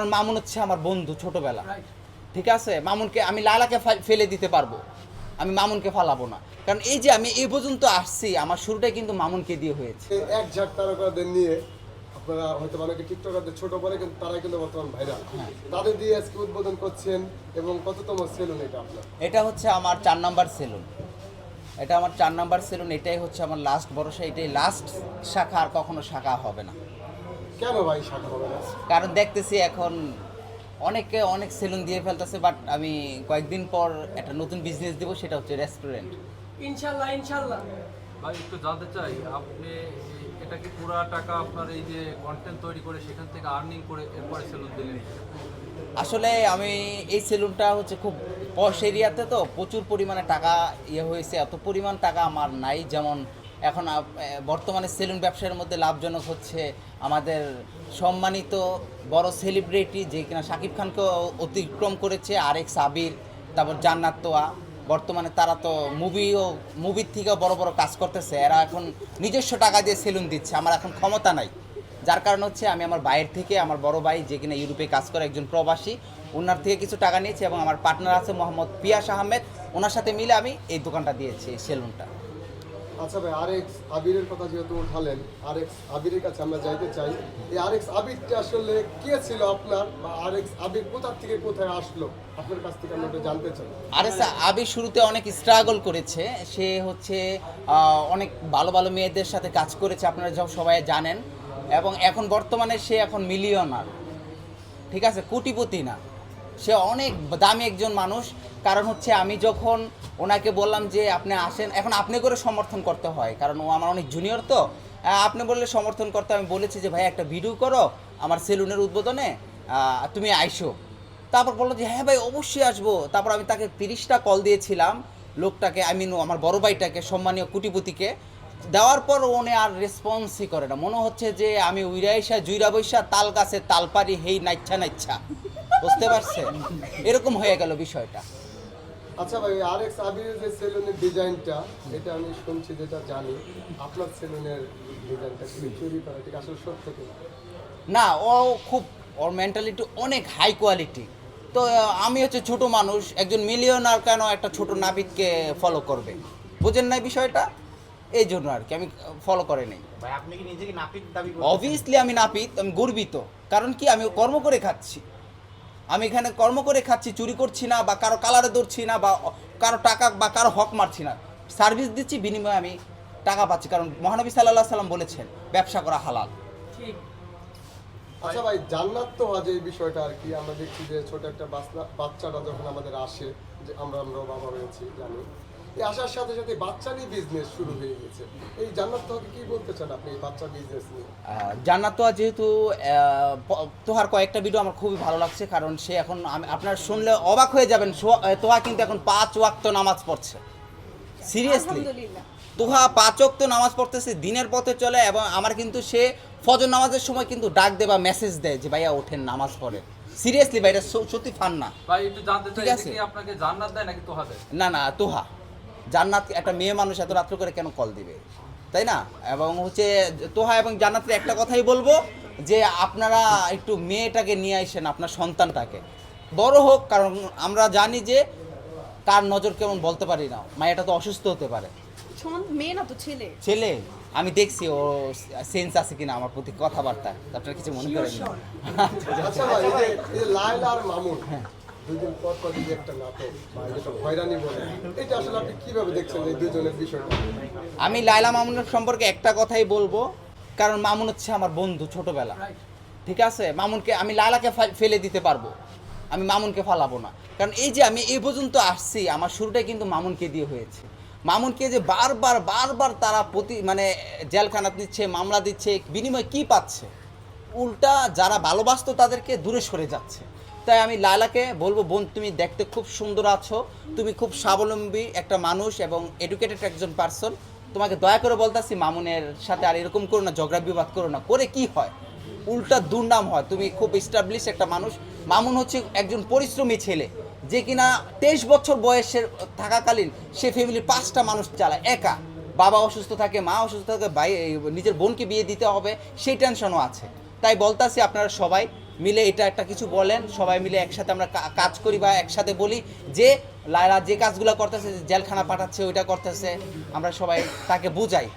কারণ মামুন হচ্ছে আমার বন্ধু ছোটবেলা। ঠিক আছে? মামুনকে আমি লালাকে ফেলে দিতে পারব। আমি মামুনকে ফালাবো না। কারণ এই যে আমি এই পর্যন্ত আসছি আমার শুরুটাই কিন্তু মামুনকে দিয়ে হয়েছে। এক ঝাঁক তারকাদের নিয়ে আপনারা হয়তো অনেকে টিকটকারদের ছোট বলে কিন্তু তারাই কিন্তু বর্তমান ভাইরাল। তাদের দিয়ে আজকে উদ্বোধন করছেন এবং কততম সেলুন এটা আপনার? এটা হচ্ছে আমার চার নাম্বার সেলুন। এটা আমার চার নাম্বার সেলুন। এটাই হচ্ছে আমার লাস্ট ভরসা। এটাই লাস্ট শাখা আর কখনো শাখা হবে না। কেন ভাই শাখা হবে না? কারণ দেখতেছি এখন অনেকে অনেক সেলুন দিয়ে ফেলতেছে বাট আমি কয়েকদিন পর একটা নতুন বিজনেস দেবো সেটা হচ্ছে রেস্টুরেন্ট ইনশাল্লাহ ইনশাল্লাহ। ভাই একটু জানতে চাই আপনি এটা কি পুরা টাকা আপনার এই যে কন্টেন্ট তৈরি করে সেখান থেকে আর্নিং করে এরপরে সেলুন দিলেন? আসলে আমি এই সেলুনটা হচ্ছে খুব পশ এরিয়াতে তো প্রচুর পরিমাণে টাকা ইয়ে হয়েছে এত পরিমাণ টাকা আমার নাই যেমন এখন বর্তমানে সেলুন ব্যবসার মধ্যে লাভজনক হচ্ছে আমাদের সম্মানিত বড় সেলিব্রিটি যে কিনা শাকিব খানকে অতিক্রম করেছে, আরেক সাবির, তারপর জান্নাত তোয়া। বর্তমানে তারা তো মুভিও মুভির থেকেও বড় বড় কাজ করতেছে। এরা এখন নিজস্ব টাকা দিয়ে সেলুন দিচ্ছে, আমার এখন ক্ষমতা নাই। যার কারণ হচ্ছে আমি আমার বাইরের থেকে, আমার বড় ভাই যে কিনা ইউরোপে কাজ করে, একজন প্রবাসী ওনার থেকে কিছু টাকা নিয়েছি এবং আমার পার্টনার আছে মোহাম্মদ পিয়াস আহমেদ। ওনার সাথে মিলে আমি এই দোকানটা দিয়েছি সেলুনটা। আচ্ছা ভাই আরেক্স আবিরের কথা যেহেতু উঠালেন আরেক্স আবিরের কাছে আমরা যাইতে চাই। এই আরেক্স আবিরটা আসলে কে ছিল আপনার বা আরেক্স আবির কোথা থেকে কোথায় আসলো? আপনার কাছ থেকে আমরা একটু জানতে চাই। আর এসে আবি শুরুতে অনেক স্ট্রাগল করেছে। সে হচ্ছে অনেক ভালো ভালো মেয়েদের সাথে কাজ করেছে, আপনারা সব সবাই জানেন। এবং এখন বর্তমানে সে এখন মিলিয়নার ঠিক আছে? কোটিপতি না। সে অনেক দামি একজন মানুষ। কারণ হচ্ছে আমি যখন ওনাকে বললাম যে আপনি আসেন, এখন আপনি করে সমর্থন করতে হয়। কারণ ও আমার অনেক জুনিয়র তো। আপনি বললে সমর্থন করতে আমি বলেছি যে, ভাই, একটা ভিডিও করো আমার সেলুনের উদ্বোধনে। তুমি আইসো। তারপর বলল যে হ্যাঁ ভাই, অবশ্যই আসব। তারপর আমি তাকে তিরিশটা কল দিয়েছিলাম লোকটাকে আই মিন আমার বড় ভাইটাকে, সম্মানীয় কুটিপতিকে। দেওয়ার পর উনি আর রেসপন্সই করে না। মনে হচ্ছে যে, আমি উইরাইসা জুইরা বৈশা তাল গাছে তাল পারি হেই নাইচ্ছা নাইচ্ছা। বুঝতে পারছেন? এরকম হয়ে গেল বিষয়টা। আচ্ছা ভাই আরেক্স আবিরের যে সেলুনের ডিজাইনটা এটা আমি শুনছি যেটা জানি আপনার সেলুনের ডিজাইনটা কি চুরি করা ঠিক আসলে সত্য কিনা? না ও খুব ওর মেন্টালিটি অনেক হাই কোয়ালিটি তো আমি হচ্ছে ছোট মানুষ একজন মিলিয়নার কেন একটা ছোট নাপিতকে ফলো করবে? বুঝেন না বিষয়টা? এই জন্য আর কি আমি ফলো করে নেই। ভাই আপনি কি নিজেকে নাপিত দাবি করেন অবভিয়াসলি আমি নাপিত আমি গর্বিত। কারণ কি আমি কর্ম করে খাচ্ছি। আমি এখানে কর্ম করে খাচ্ছি চুরি করছি না বা কারও কালারে ধরছি না বা কারও টাকা বা কারও হক মারছি না। সার্ভিস দিচ্ছি বিনিময়ে আমি টাকা পাচ্ছি কারণ মহানবী সাল্লাহ সাল্লাম বলেছেন ব্যবসা করা হালাল। আচ্ছা ভাই জান্নাত তো আজ এই বিষয়টা আর কি আমরা দেখছি যে ছোট একটা বাচ্চা- বাচ্চাটা যখন আমাদের আসে যে আমরা আমরাও বাবা হয়েছি জানি। এই আসার সাথে সাথে বাচ্চারই বিজনেস শুরু হয়ে গেছে। এই জান্নাত তোহাকে কি বলতে চান আপনি এই বাচ্চা বিজনেস নিয়ে? জান্নাত তোয়া যেহেতু তোহার কয়েকটা ভিডিও আমার খুবই ভালো লাগছে কারণ সে এখন আপনার শুনলে অবাক হয়ে যাবেন তোহা কিন্তু এখন পাঁচ ওয়াক্ত নামাজ পড়ছে। সিরিয়াসলি তোহা পাঁচ ওয়াক্ত নামাজ পড়তেছে দিনের পথে চলে এবং আমার কিন্তু সে ফজর নামাজের সময় কিন্তু ডাক দেয় বা মেসেজ দেয় যে ভাইয়া ওঠেন নামাজ পড়ে। সিরিয়াসলি ভাই এটা সত্যি ফান না। ভাই একটু জানতে চাই আপনাকে জান্নাত দেয় নাকি তোহা দেয়? না না তোহা। জান্নাত একটা মেয়ে মানুষ এত রাত্র করে কেন কল দিবে? তাই না? এবং হচ্ছে তোহা এবং জান্নাতের একটা কথাই বলব যে আপনারা একটু মেয়েটাকে নিয়ে আসেন আপনার সন্তানটাকে। বড় হোক কারণ আমরা জানি যে কার নজর কেমন বলতে পারি না। মায়েটা তো অসুস্থ হতে পারে। মেয়ে না তো ছেলে। ছেলে? আমি দেখছি ও সেন্স আছে কিনা আমার প্রতি কথাবার্তা। আপনার কিছু মনে করেন না? আচ্ছা ভাই এই যে এই যে লায়লা আর মামুন। দুদিন পর পর যদি একটা নাটক বা হয়রানি বলে, এটা আসলে আপনি কীভাবে দেখছেন এই দুজনের বিষয়টা? আমি লাইলা মামুনের সম্পর্কে একটা কথাই বলব, কারণ মামুন হচ্ছে আমার বন্ধু ছোটবেলা। ঠিক আছে? মামুনকে, আমি লালাকে ফেলে দিতে পারব। আমি মামুনকে ফালাবো না। কারণ এই যে আমি এই পর্যন্ত আসছি, আমার শুরুটাই কিন্তু মামুনকে দিয়ে হয়েছে। মামুনকে যে বারবার বারবার তারা প্রতি মানে জেলখানা দিচ্ছে, মামলা দিচ্ছে, বিনিময়ে কি পাচ্ছে? উল্টা যারা ভালোবাসতো তাদেরকে দূরে সরে যাচ্ছে। তাই আমি লালাকে বলব, বোন, তুমি দেখতে খুব সুন্দর আছো। তুমি খুব স্বাবলম্বী একটা মানুষ এবং এডুকেটেড একজন পার্সন তোমাকে দয়া করে বলতেছি, মামুনের সাথে আর এরকম করো না, ঝগড়া বিবাদ করো না। করে কি হয়? উল্টা দুর্নাম হয়। তুমি খুব এস্টাবলিশ একটা মানুষ। মামুন হচ্ছে একজন পরিশ্রমী ছেলে। যে কিনা তেইশ বছর বয়সের থাকাকালীন সে ফ্যামিলির পাঁচটা মানুষ চালায়। একা। বাবা অসুস্থ থাকে, মা অসুস্থ থাকে, ভাই নিজের বোনকে বিয়ে দিতে হবে, সেই টেনশনও আছে। তাই বলতাছি আপনারা সবাই মিলে এটা একটা কিছু বলেন, সবাই মিলে একসাথে আমরা কাজ করি বা একসাথে বলি যে, লায়রা যে কাজগুলো করতেছে জেলখানা পাঠাচ্ছে, ওইটা করতেছে, আমরা সবাই তাকে বুঝাই।